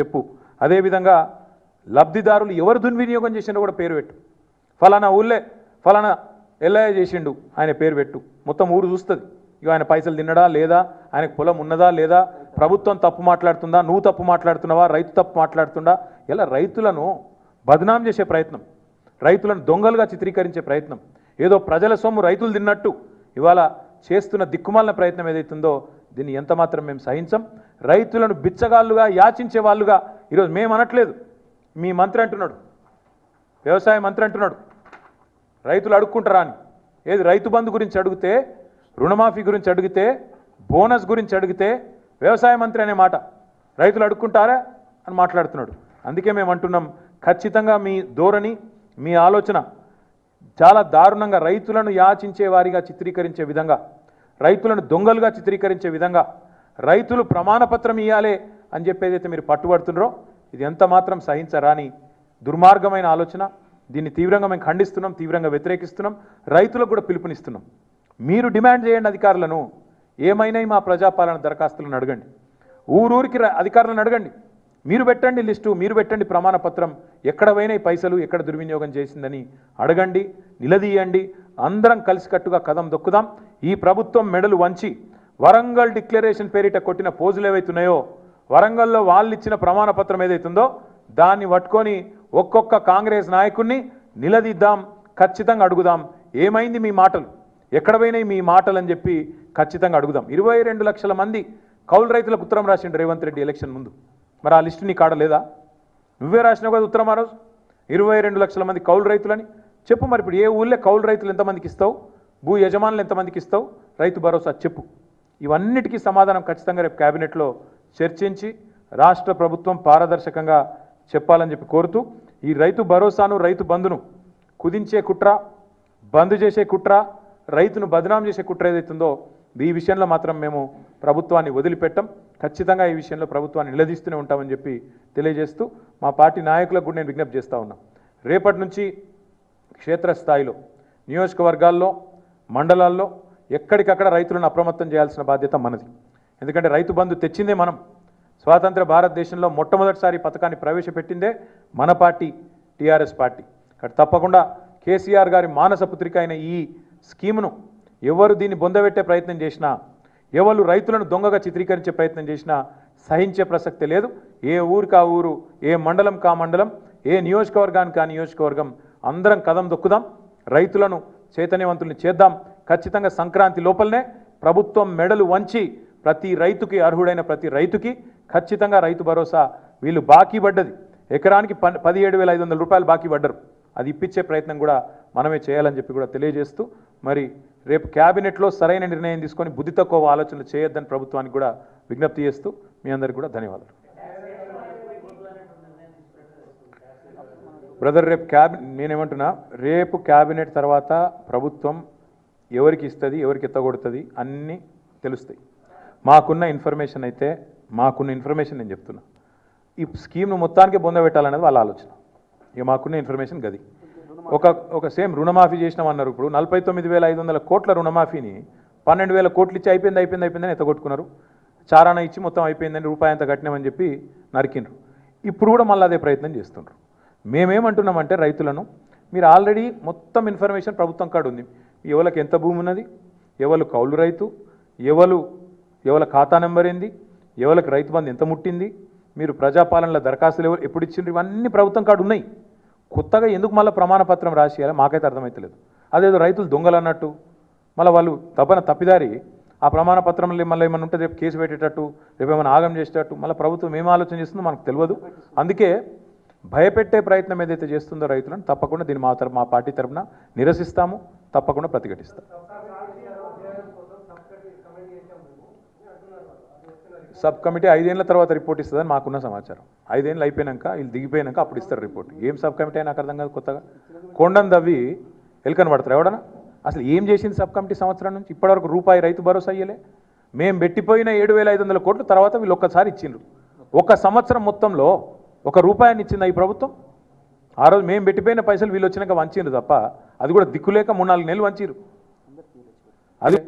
చెప్పు. అదేవిధంగా లబ్ధిదారులు ఎవరు దుర్వినియోగం చేసిండో కూడా పేరు పెట్టు. ఫలానా ఊళ్ళే ఫలానా ఎల్లయ్య చేసిండు ఆయన పేరు పెట్టు. మొత్తం ఊరు చూస్తుంది. ఇక ఆయన పైసలు తిన్నడా లేదా? ఆయనకు పొలం ఉన్నదా లేదా? ప్రభుత్వం తప్పు మాట్లాడుతుందా? నువ్వు తప్పు మాట్లాడుతున్నావా? రైతు తప్పు మాట్లాడుతుందా ఇలా రైతులను బదనాం చేసే ప్రయత్నం. రైతులను దొంగలుగా చిత్రీకరించే ప్రయత్నం. ఏదో ప్రజల సొమ్ము రైతులు తిన్నట్టు ఇవాళ చేస్తున్న దిక్కుమాలిన ప్రయత్నం ఏదైతుందో దీన్ని ఎంత మాత్రం మేము సహించం. రైతులను బిచ్చగాళ్ళుగా యాచించే వాళ్ళుగా ఈరోజు మేము అనట్లేదు. మీ మంత్రి అంటున్నాడు. వ్యవసాయ మంత్రి అంటున్నాడు. రైతులు అడుక్కుంటారా అని. ఏది రైతు బంధు గురించి అడిగితే రుణమాఫీ గురించి అడిగితే బోనస్ గురించి అడిగితే వ్యవసాయ మంత్రి అనే మాట. రైతులు అడుక్కుంటారా అని మాట్లాడుతున్నాడు. అందుకే మేము అంటున్నాం ఖచ్చితంగా మీ ధోరణి మీ ఆలోచన చాలా దారుణంగా రైతులను యాచించే వారిగా చిత్రీకరించే విధంగా రైతులను దొంగలుగా చిత్రీకరించే విధంగా రైతులు ప్రమాణపత్రం ఇవ్వాలి అని చెప్పేదైతే మీరు పట్టుబడుతున్నారో ఇది ఎంత మాత్రం సహించరాని దుర్మార్గమైన ఆలోచన. దీన్ని తీవ్రంగా మేము ఖండిస్తున్నాం తీవ్రంగా వ్యతిరేకిస్తున్నాం రైతులకు కూడా పిలుపునిస్తున్నాం. మీరు డిమాండ్ చేయండి అధికారులను ఏమైనా మా ప్రజాపాలన దరఖాస్తులను అడగండి. ఊరూరికి అధికారులను అడగండి. మీరు పెట్టండి లిస్టు మీరు పెట్టండి ప్రమాణపత్రం ఎక్కడ పోయినా ఈ పైసలు ఎక్కడ దుర్వినియోగం చేసిందని అడగండి నిలదీయండి. అందరం కలిసికట్టుగా కదం దొక్కుదాం. ఈ ప్రభుత్వం మెడలు వంచి వరంగల్ డిక్లరేషన్ పేరిట కొట్టిన పోజులు ఏవైతున్నాయో వరంగల్లో వాళ్ళు ఇచ్చిన ప్రమాణపత్రం ఏదైతుందో దాన్ని పట్టుకొని ఒక్కొక్క కాంగ్రెస్ నాయకుడిని నిలదీద్దాం ఖచ్చితంగా అడుగుదాం. ఏమైంది మీ మాటలు? ఎక్కడ పోయినాయి మీ మాటలు అని చెప్పి ఖచ్చితంగా అడుగుదాం. ఇరవై రెండు లక్షల మంది కౌలు రైతులకు ఉత్తరం రాసిండు రేవంత్ రెడ్డి ఎలక్షన్ ముందు. మరి ఆ లిస్టు నీ కాడ లేదా? నువ్వే రాసినావు కదా ఉత్తరం ఆ రోజు? ఇరవై రెండు లక్షల మంది కౌలు రైతులని? చెప్పు మరి ఇప్పుడు ఏ ఊళ్ళో కౌలు రైతులు ఎంతమందికి ఇస్తావు? భూ యజమానులు ఎంతమందికి ఇస్తావు? రైతు భరోసా చెప్పు. ఇవన్నిటికీ సమాధానం ఖచ్చితంగా రేపు కేబినెట్లో చర్చించి రాష్ట్ర ప్రభుత్వం పారదర్శకంగా చెప్పాలని చెప్పి కోరుతూ ఈ రైతు భరోసాను రైతు బంధును కుదించే కుట్ర బంద్ చేసే కుట్ర రైతును బదనాం చేసే కుట్ర ఏదైతుందో ఈ విషయంలో మాత్రం మేము ప్రభుత్వాన్ని వదిలిపెట్టం. ఖచ్చితంగా ఈ విషయంలో ప్రభుత్వాన్ని నిలదీస్తూనే ఉంటామని చెప్పి తెలియజేస్తూ మా పార్టీ నాయకులకు కూడా నేను విజ్ఞప్తి చేస్తూ ఉన్నా. రేపటి నుంచి క్షేత్రస్థాయిలో నియోజకవర్గాల్లో మండలాల్లో ఎక్కడికక్కడ రైతులను అప్రమత్తం చేయాల్సిన బాధ్యత మనది. ఎందుకంటే రైతు బంధు తెచ్చిందే మనం. స్వాతంత్ర భారతదేశంలో మొట్టమొదటిసారి పథకాన్ని ప్రవేశపెట్టిందే మన పార్టీ టీఆర్ఎస్ పార్టీ. కాబట్టి తప్పకుండా కేసీఆర్ గారి మానస పుత్రిక అయిన ఈ స్కీమును ఎవరు దీన్ని బొందబెట్టే ప్రయత్నం చేసినా ఎవరు రైతులను దొంగగా చిత్రీకరించే ప్రయత్నం చేసినా సహించే ప్రసక్తి లేదు. ఏ ఊరికి ఆ ఊరు ఏ మండలం కా మండలం ఏ నియోజకవర్గానికి ఆ నియోజకవర్గం అందరం కదం దొక్కుదాం. రైతులను చైతన్యవంతుల్ని చేద్దాం. ఖచ్చితంగా సంక్రాంతి లోపలనే ప్రభుత్వం మెడలు వంచి ప్రతి రైతుకి అర్హుడైన ప్రతి రైతుకి ఖచ్చితంగా రైతు భరోసా వీళ్ళు బాకీ పడ్డది. ఎకరానికి పన్ పదిహేడు వేల ఐదు వందల రూపాయలు బాకీ పడ్డరు. అది ఇప్పించే ప్రయత్నం కూడా మనమే చేయాలని చెప్పి కూడా తెలియజేస్తూ మరి రేపు క్యాబినెట్లో సరైన నిర్ణయం తీసుకొని బుద్ధి తక్కువ ఆలోచనలు చేయొద్దని ప్రభుత్వానికి కూడా విజ్ఞప్తి చేస్తూ మీ అందరికీ కూడా ధన్యవాదాలు. బ్రదర్ రేపు క్యాబినెట్ నేనేమంటున్నా రేపు క్యాబినెట్ తర్వాత ప్రభుత్వం ఎవరికి ఇస్తుంది ఎవరికి ఎత్తగొడుతుంది అన్నీ తెలుస్తాయి. మాకున్న ఇన్ఫర్మేషన్ అయితే మాకున్న ఇన్ఫర్మేషన్ నేను చెప్తున్నా. ఈ స్కీమ్ను మొత్తానికి పొందబెట్టాలనేది వాళ్ళ ఆలోచన. ఇక మాకున్న ఇన్ఫర్మేషన్ గది. ఒక ఒక సేమ్ రుణమాఫీ చేసినామన్నారు ఇప్పుడు నలభై తొమ్మిది వేల ఐదు వందల కోట్ల రుణమాఫీని పన్నెండు వేల కోట్లు ఇచ్చి అయిపోయింది అయిపోయింది అయిపోయిందని ఎత్తగొట్టుకున్నారు. చారాన ఇచ్చి మొత్తం అయిపోయిందని రూపాయి అంత కట్టినామని చెప్పి నరికిండ్రు. ఇప్పుడు కూడా మళ్ళీ అదే ప్రయత్నం చేస్తుండ్రు. మేమేమంటున్నామంటే రైతులను మీరు ఆల్రెడీ మొత్తం ఇన్ఫర్మేషన్ ప్రభుత్వం కాడ ఉంది ఎవరికి ఎంత భూమి ఉన్నది? ఎవరు కౌలు రైతు? ఎవరు ఎవరి ఖాతా నెంబర్ ఏంది? ఎవరికి రైతు బంధు ఎంత ముట్టింది? మీరు ప్రజాపాలనలో దరఖాస్తులు ఎవరు ఎప్పుడు ఇచ్చిండ్రు? ఇవన్నీ ప్రభుత్వం కాడ ఉన్నాయి. కొత్తగా ఎందుకు మళ్ళీ ప్రమాణపత్రం రాసేయాలి? మాకైతే అర్థమవుతలేదు అదేదో రైతులు దొంగలు అన్నట్టు. మళ్ళీ వాళ్ళు తప్పన తప్పిదారి ఆ ప్రమాణపత్రం మళ్ళీ ఏమైనా ఉంటే రేపు కేసు పెట్టేటట్టు రేపు ఏమైనా ఆగం చేసేటట్టు మళ్ళీ ప్రభుత్వం ఏం ఆలోచన చేస్తుందో మనకు తెలియదు. అందుకే భయపెట్టే ప్రయత్నం ఏదైతే చేస్తుందో రైతులను తప్పకుండా దీన్ని మా తరపు మా పార్టీ తరపున నిరసిస్తాము తప్పకుండా ప్రతిఘటిస్తాం. సబ్ కమిటీ ఐదేళ్ళ తర్వాత రిపోర్ట్ ఇస్తుందని మాకున్న సమాచారం. ఐదేళ్ళు అయిపోయినాక వీళ్ళు దిగిపోయినాక అప్పుడు ఇస్తారు రిపోర్ట్. ఏం సబ్ కమిటీ అయినా నాకు అర్థం కాదు కొత్తగా. కొండను దవ్వి ఎలుకని పడతారు ఎవడన్నా? అసలు ఏం చేసింది సబ్ కమిటీ సంవత్సరం నుంచి? ఇప్పటివరకు రూపాయి రైతు భరోసా అయ్యలే మేము పెట్టిపోయిన ఏడు వేల ఐదు వందల కోట్లు తర్వాత వీళ్ళు ఒక్కసారి ఇచ్చిండ్రు. ఒక సంవత్సరం మొత్తంలో ఒక రూపాయిని ఇచ్చిందా ఈ ప్రభుత్వం? ఆ రోజు మేము పెట్టిపోయిన పైసలు వీళ్ళు వచ్చినాక వంచిండ్రు తప్ప అది కూడా దిక్కులేక మూడు నాలుగు నెలలు వంచిరు అది